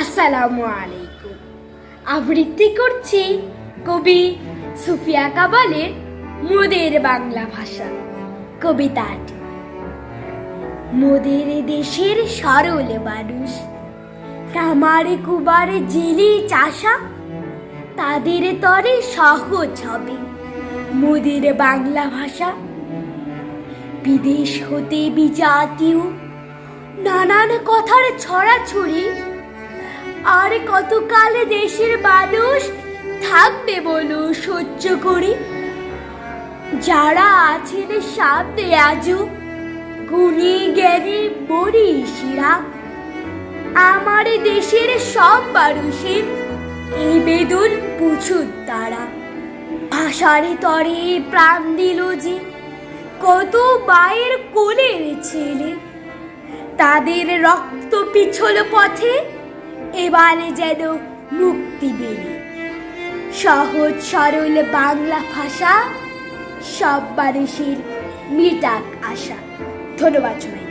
আসসালামু আলাইকুম। আবৃত্তি করছি কবি সুফিয়া কাবালের মোদের বাংলা ভাষা, কবিতাটি। মোদের দেশের সরল মানুষ কামারে কুবারে জেলি চাষা, তাদের তরে সহজ হবে মোদের বাংলা ভাষা। বিদেশ হতে বিজাতীয় নানান কথার ছড়াছড়ি আর কতকাল দেশের মানুষ থাকবে বলো সহ্য করি? যারা আছেন সামনে আজও, গুণী জ্ঞানী মনীষীরা আমার দেশের সব মানুষের এই বেদন বুঝুন তারা। ভাষারে তরে প্রাণ দিল যে, কত মায়ের কোলের ছেলে। তাদের রক্ত পিছল পথে এবারে যেন মুক্তি মেলে সহজ সরল বাংলা ভাষা সব মানুষের মিটাক আশা। ধন্যবাদ সবাই